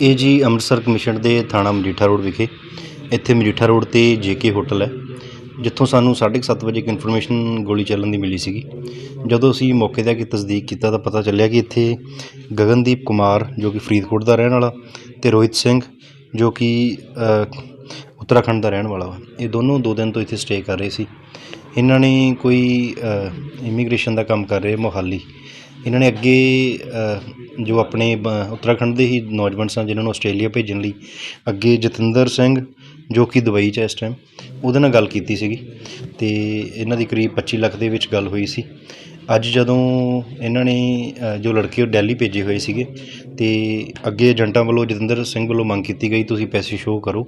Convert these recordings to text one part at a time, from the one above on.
ਇਹ ਜੀ ਅੰਮ੍ਰਿਤਸਰ ਕਮਿਸ਼ਨ ਦੇ ਥਾਣਾ ਮਜੀਠਾ ਰੋਡ ਵਿਖੇ। ਇੱਥੇ ਮਜੀਠਾ ਰੋਡ ਤੇ ਜੇਕੇ ਹੋਟਲ ਹੈ, ਜਿੱਥੋਂ ਸਾਨੂੰ 7:30 ਵਜੇ ਇੱਕ ਇਨਫੋਰਮੇਸ਼ਨ ਗੋਲੀ ਚੱਲਣ ਦੀ ਮਿਲੀ ਸੀਗੀ। ਜਦੋਂ ਅਸੀਂ ਮੌਕੇ 'ਤੇ ਆ ਕੇ ਤਸਦੀਕ ਕੀਤਾ ਤਾਂ ਪਤਾ ਚੱਲਿਆ ਕਿ ਇੱਥੇ ਗਗਨਦੀਪ ਕੁਮਾਰ, ਜੋ ਕਿ ਫਰੀਦਕੋਟ ਦਾ ਰਹਿਣ ਵਾਲਾ, ਤੇ ਰੋਹਿਤ ਸਿੰਘ, ਜੋ ਕਿ ਉੱਤਰਾਖੰਡ ਦਾ ਰਹਿਣ ਵਾਲਾ ਵਾ। ਇਹ ਦੋਨੋਂ ਦੋ ਦਿਨ ਤੋਂ ਇੱਥੇ ਸਟੇ ਕਰ ਰਹੇ ਸੀ। ਇਹਨਾਂ ਨੇ ਕੋਈ ਇਮੀਗ੍ਰੇਸ਼ਨ ਦਾ ਕੰਮ ਕਰ ਰਹੇ ਮੋਹਾਲੀ। ਇਹਨਾਂ ਨੇ ਅੱਗੇ ਜੋ ਆਪਣੇ ਬ- ਉੱਤਰਾਖੰਡ ਦੇ ਹੀ ਨੌਜਵਾਨ ਸਨ, ਜਿਨ੍ਹਾਂ ਨੂੰ ਆਸਟ੍ਰੇਲੀਆ ਭੇਜਣ ਲਈ, ਅੱਗੇ ਜਤਿੰਦਰ ਸਿੰਘ ਜੋ ਕਿ ਦੁਬਈ 'ਚ ਹੈ ਇਸ ਟਾਈਮ ਉਹਦੇ ਨਾਲ ਗੱਲ ਕੀਤੀ ਸੀਗੀ ਅਤੇ ਇਹਨਾਂ ਦੀ ਕਰੀਬ 25 ਲੱਖ ਦੇ ਵਿੱਚ ਗੱਲ ਹੋਈ ਸੀ। ਅੱਜ ਜਦੋਂ ਇਹਨਾਂ ਨੇ ਜੋ ਲੜਕੇ ਉਹ ਦਿੱਲੀ ਭੇਜੇ ਹੋਏ ਸੀਗੇ ਅਤੇ ਅੱਗੇ ਏਜੰਟਾਂ ਵੱਲੋਂ ਜਤਿੰਦਰ ਸਿੰਘ ਵੱਲੋਂ ਮੰਗ ਕੀਤੀ ਗਈ, ਤੁਸੀਂ ਪੈਸੇ ਸ਼ੋਅ ਕਰੋ।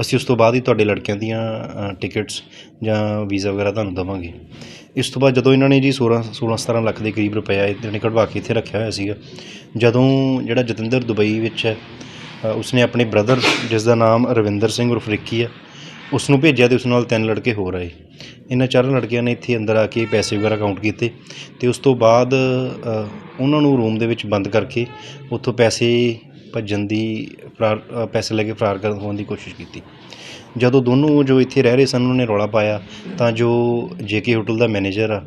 ਅਸੀਂ ਉਸ ਤੋਂ ਬਾਅਦ ਹੀ ਤੁਹਾਡੇ ਲੜਕਿਆਂ ਦੀਆਂ ਟਿਕਟਸ ਜਾਂ ਵੀਜ਼ਾ ਵਗੈਰਾ ਤੁਹਾਨੂੰ ਦੇਵਾਂਗੇ। ਇਸ ਤੋਂ ਬਾਅਦ ਜਦੋਂ ਇਹਨਾਂ ਨੇ ਜੀ 16 16 17 ਲੱਖ ਦੇ ਕਰੀਬ ਰੁਪਇਆ ਇਹਨਾਂ ਨੇ ਕਢਵਾ ਕੇ ਇੱਥੇ ਰੱਖਿਆ ਹੋਇਆ ਸੀਗਾ, ਜਦੋਂ ਜਿਹੜਾ ਜਤਿੰਦਰ ਦੁਬਈ ਵਿੱਚ ਹੈ ਉਸਨੇ ਆਪਣੇ ਬ੍ਰਦਰ ਜਿਸ ਦਾ ਨਾਮ ਰਵਿੰਦਰ ਸਿੰਘ ਉਰਫ ਰਿੱਕੀ ਹੈ ਉਸ ਨੂੰ ਭੇਜਿਆ ਤੇ ਉਸ ਨਾਲ ਤਿੰਨ ਲੜਕੇ ਹੋਰ ਆਏ। ਇਹਨਾਂ ਚਾਰਾਂ ਲੜਕਿਆਂ ਨੇ ਇੱਥੇ ਅੰਦਰ ਆ ਕੇ ਪੈਸੇ ਵਗੈਰਾ ਕਾਊਂਟ ਕੀਤੇ ਤੇ ਉਸ ਤੋਂ ਬਾਅਦ ਉਹਨਾਂ ਨੂੰ ਰੂਮ ਦੇ ਵਿੱਚ ਬੰਦ ਕਰਕੇ ਉੱਥੋਂ ਪੈਸੇ ਭੱਜਣ ਦੀ ਫਰਾਰ ਪੈਸੇ ਲੈ ਕੇ ਫਰਾਰ ਕਰਨ ਹੋਣ ਦੀ ਕੋਸ਼ਿਸ਼ ਕੀਤੀ। ਜਦੋਂ ਦੋਨੋਂ ਜੋ ਇੱਥੇ ਰਹਿ ਰਹੇ ਸਨ, ਉਹਨਾਂ ਨੇ ਰੌਲਾ ਪਾਇਆ ਤਾਂ ਜੋ ਜੇਕੇ ਹੋਟਲ ਦਾ ਮੈਨੇਜਰ ਆ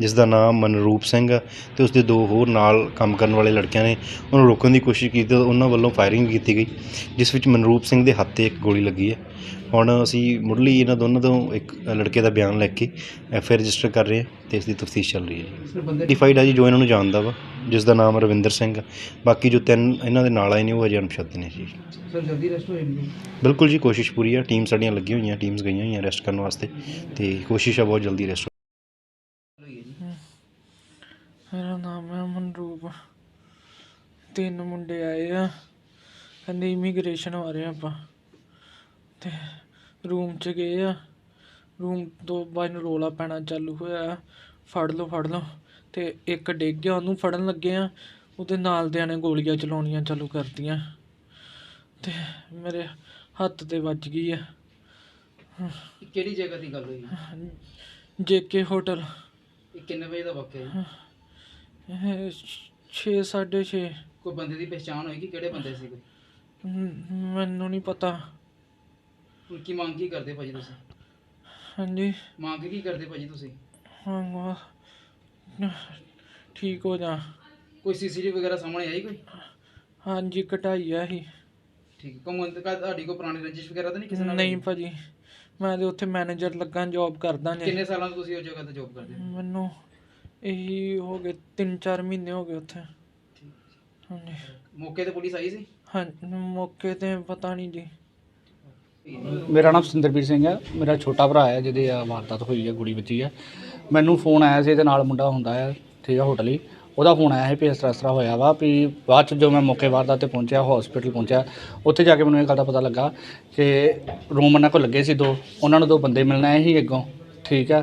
ਜਿਸ ਦਾ ਨਾਮ ਮਨਰੂਪ ਸਿੰਘ ਆ ਤੇ ਉਸ ਦੇ ਦੋ ਹੋਰ ਨਾਲ ਕੰਮ ਕਰਨ ਵਾਲੇ ਲੜਕਿਆਂ ਨੇ ਉਹਨੂੰ ਰੋਕਣ ਦੀ ਕੋਸ਼ਿਸ਼ ਕੀਤੀ ਤਾਂ ਉਹਨਾਂ ਵੱਲੋਂ ਫਾਇਰਿੰਗ ਕੀਤੀ ਗਈ ਜਿਸ ਵਿੱਚ ਮਨਰੂਪ ਸਿੰਘ ਦੇ ਹੱਥ ਤੇ ਇੱਕ ਗੋਲੀ ਲੱਗੀ ਹੈ। ਹੁਣ ਅਸੀਂ ਮੁੱਢਲੀ ਇਹਨਾਂ ਦੋਨਾਂ ਤੋਂ ਇੱਕ ਲੜਕੇ ਦਾ ਬਿਆਨ ਲੈ ਕੇ ਐਫ ਆਈ ਰਜਿਸਟਰ ਕਰ ਰਹੇ ਹਾਂ ਤੇ ਇਸ ਦੀ ਤਫਤੀਸ਼ ਚੱਲ ਰਹੀ ਹੈ ਜੀ। ਡਿਫਾਈਡ ਹੈ ਜੀ ਜੋ ਇਹਨਾਂ ਨੂੰ ਜਾਣਦਾ ਵਾ ਜਿਸ ਦਾ ਨਾਮ ਰਵਿੰਦਰ ਸਿੰਘ ਆ। ਬਾਕੀ ਜੋ ਤਿੰਨ ਇਹਨਾਂ ਦੇ ਨਾਲ ਆਏ ਨੇ ਉਹ ਅਜੇ ਅਣਪਛਾਤੇ ਨੇ ਜੀ। ਸਰ ਜਲਦੀ ਰੈਸਟ ਹੋ ਜਾਣਗੇ। ਬਿਲਕੁਲ ਜੀ ਕੋਸ਼ਿਸ਼ ਪੂਰੀ ਆ। ਟੀਮ ਸਾਡੀਆਂ ਲੱਗੀਆਂ ਹੋਈਆਂ ਟੀਮਸ ਗਈਆਂ ਹੋਈਆਂ ਰੈਸਟ ਕਰਨ ਵਾਸਤੇ ਤੇ ਕੋਸ਼ਿਸ਼ ਆ ਬਹੁਤ ਜਲਦੀ ਰੈਸਟ ਮੇਰਾ ਨਾਮ ਹੈ ਮਨਰੂਪ। ਤਿੰਨ ਮੁੰਡੇ ਆਏ ਆ। ਕਹਿੰਦੇ ਇਮੀਗ੍ਰੇਸ਼ਨ ਬਾਰੇ ਆਪਾਂ। ਤੇ ਰੂਮ 'ਚ ਗਏ ਆ। ਰੂਮ ਤੋਂ ਬਾਅਦ ਨੂੰ ਰੋਲਾ ਪੈਣਾ ਚਾਲੂ ਹੋਇਆ। ਫੜ ਲਓ ਫੜ ਲਓ। ਤੇ ਇੱਕ ਡਿੱਗ ਗਿਆ ਉਹਨੂੰ ਫੜਨ ਲੱਗੇ ਆ। ਉਹਦੇ ਨਾਲ ਦਿਆਂ ਨੇ ਗੋਲੀਆਂ ਚਲਾਉਣੀਆਂ ਚਾਲੂ ਕਰਤੀਆਂ। ਤੇ ਮੇਰੇ ਹੱਥ ਤੇ ਵੱਜ ਗਈ ਆ। ਕਿਹੜੀ ਜਗ੍ਹਾ ਦੀ ਗੱਲ ਹੋਈ? ਜੇਕੇ ਹੋਟਲ ਇਹ ਕਿੰਨੇ ਵਜੇ ਦਾ ਵਕਤ ਹੈ 6 6:30 ਕੋਈ ਬੰਦੇ ਦੀ ਪਛਾਣ ਹੋਈ ਕਿ ਕਿਹੜੇ ਬੰਦੇ ਸੀਗੇ ਮੈਨੂੰ ਨਹੀਂ ਪਤਾ। ਹੁਣ ਕੀ ਮੰਗ ਕੀ ਕਰਦੇ ਭਾਜੀ ਤੁਸੀਂ? ਹਾਂਜੀ। ਮੰਗ ਕੀ ਕਰਦੇ ਭਾਜੀ ਤੁਸੀਂ? ਹਾਂ ਠੀਕ ਹੋ ਜਾ। ਕੋਈ ਸੀਸੀਟੀਵੀ ਵਗੈਰਾ ਸਾਹਮਣੇ ਆਈ ਕੋਈ? ਹਾਂਜੀ ਕਟਾਈ ਆ ਹੀ। ਠੀਕ ਕਮਨ ਤੇ ਤੁਹਾਡੀ ਕੋਈ ਪੁਰਾਣੀ ਰੰਜਿਸ਼ ਵਗੈਰਾ ਤਾਂ ਨਹੀਂ ਕਿਸੇ ਨਾਲ? ਨਹੀਂ ਭਾਜੀ ਮੈਂ ਤੇ ਉੱਥੇ ਮੈਨੇਜਰ ਲੱਗਾ ਜੌਬ ਕਰਦਾ ਜੀ। ਕਿੰਨੇ ਸਾਲਾਂ ਤੋਂ ਤੁਸੀਂ ਉਸ ਜਗ੍ਹਾ ਤੇ ਜੌਬ ਕਰਦੇ ਹੋ? ਮੈਨੂੰ ਇਹੀ ਹੋ ਗਏ 3-4 ਮਹੀਨੇ ਹੋ ਗਏ ਉੱਥੇ। ਹਾਂਜੀ। ਮੌਕੇ ਤੇ ਪੁਲਿਸ ਆਈ ਸੀ? ਹਾਂ ਮੌਕੇ ਤੇ ਪਤਾ ਨਹੀਂ ਜੀ। ਮੇਰਾ ਨਾਮ ਸਿੰਦਰਬੀਰ ਸਿੰਘ ਹੈ। ਮੇਰਾ ਛੋਟਾ ਭਰਾ ਹੈ ਜਿਹਦੇ ਆ ਵਾਰਦਾਤ ਹੋਈ ਹੈ ਕੁੜੀ ਬੱਚੀ ਹੈ। ਮੈਨੂੰ ਫੋਨ ਆਇਆ ਸੀ ਇਹਦੇ ਨਾਲ ਮੁੰਡਾ ਹੁੰਦਾ ਹੈ ਠੀਕ ਹੈ ਹੋਟਲ ਹੀ। ਉਹਦਾ ਫੋਨ ਆਇਆ ਸੀ ਵੀ ਇਸ ਤਰ੍ਹਾਂ ਇਸ ਤਰ੍ਹਾਂ ਹੋਇਆ ਵਾ ਵੀ ਬਾਅਦ ਚ ਜੋ ਮੈਂ ਮੌਕੇ ਵਾਰਦਾਤ ਤੇ ਪਹੁੰਚਿਆ ਹਸਪੀਟਲ ਪਹੁੰਚਿਆ ਉੱਥੇ ਜਾ ਕੇ ਮੈਨੂੰ ਇਹ ਗੱਲ ਦਾ ਪਤਾ ਲੱਗਾ ਕਿ ਰੂਮ ਉਹਨਾਂ ਕੋਲ ਲੱਗੇ ਸੀ ਦੋ। ਉਹਨਾਂ ਨੂੰ ਦੋ ਬੰਦੇ ਮਿਲਣ ਆਏ ਸੀ ਅੱਗੋਂ ਠੀਕ ਹੈ।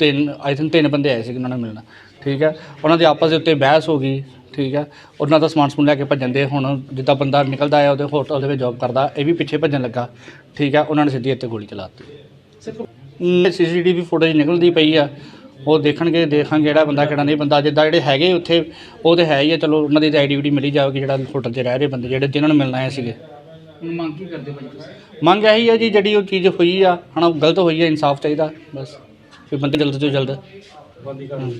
ਤਿੰਨ ਆਈ ਥਿੰਕ ਤਿੰਨ ਬੰਦੇ ਆਏ ਸੀ ਉਹਨਾਂ ਨੂੰ ਮਿਲਣਾ। ਠੀਕ ਹੈ? ਉਹਨਾਂ ਦੀ ਆਪਸ ਦੇ ਉੱਤੇ ਬਹਿਸ ਹੋ ਗਈ ਠੀਕ ਹੈ? ਉਹਨਾਂ ਦਾ ਸਮਾਨ ਸਮੂਨ ਲੈ ਕੇ ਭੱਜਣ ਦੇ ਹੁਣ ਜਿੱਦਾਂ ਬੰਦਾ ਨਿਕਲਦਾ ਆ ਉਹਦੇ ਹੋਟਲ ਦੇ ਵਿੱਚ ਜੌਬ ਕਰਦਾ ਇਹ ਵੀ ਪਿੱਛੇ ਭੱਜਣ ਲੱਗਾ। ਠੀਕ ਹੈ? ਉਹਨਾਂ ਨੇ ਸਿੱਧੀ ਇੱਥੇ ਗੋਲੀ ਚਲਾ ਦਿੱਤੀ। ਸੀਸੀਟੀਵੀ ਫੁਟੇਜ ਨਿਕਲਦੀ ਪਈ ਆ। ਉਹ ਦੇਖਣਗੇ ਦੇਖਾਂਗੇ ਜਿਹੜਾ ਬੰਦਾ ਕਿਹੜਾ ਨਹੀਂ ਬੰਦਾ ਜਿੱਦਾਂ ਜਿਹੜੇ ਹੈਗੇ ਉੱਥੇ ਉਹ ਤੇ ਹੈ ਹੀ ਆ। ਚਲੋ ਉਹਨਾਂ ਦੀ ਆਈਡੀਵਿਟੀ ਮਿਲੀ ਜਾਵੇਗੀ ਜਿਹੜਾ ਹੋਟਲ 'ਚ ਰਹਿ ਰਹੇ ਬੰਦੇ ਜਿਹੜੇ ਜਿਨ੍ਹਾਂ ਨੂੰ ਮਿਲਣਾ ਆਏ ਸੀਗੇ। ਮੰਗ ਕੀ ਕਰਦੇ ਤੁਸੀਂ? ਮੰਗ ਇਹੀ ਹੈ ਜੀ ਜਿਹੜੀ ਉਹ ਚੀਜ਼ ਹੋਈ ਆ ਹਨਾ ਗਲਤ ਹੋਈ ਹੈ ਇਨਸਾਫ ਚਾਹੀਦਾ ਬਸ। ਫਿਰ ਬੰਦੇ ਜਲਦ ਤੋਂ ਜਲਦ ਹਮ।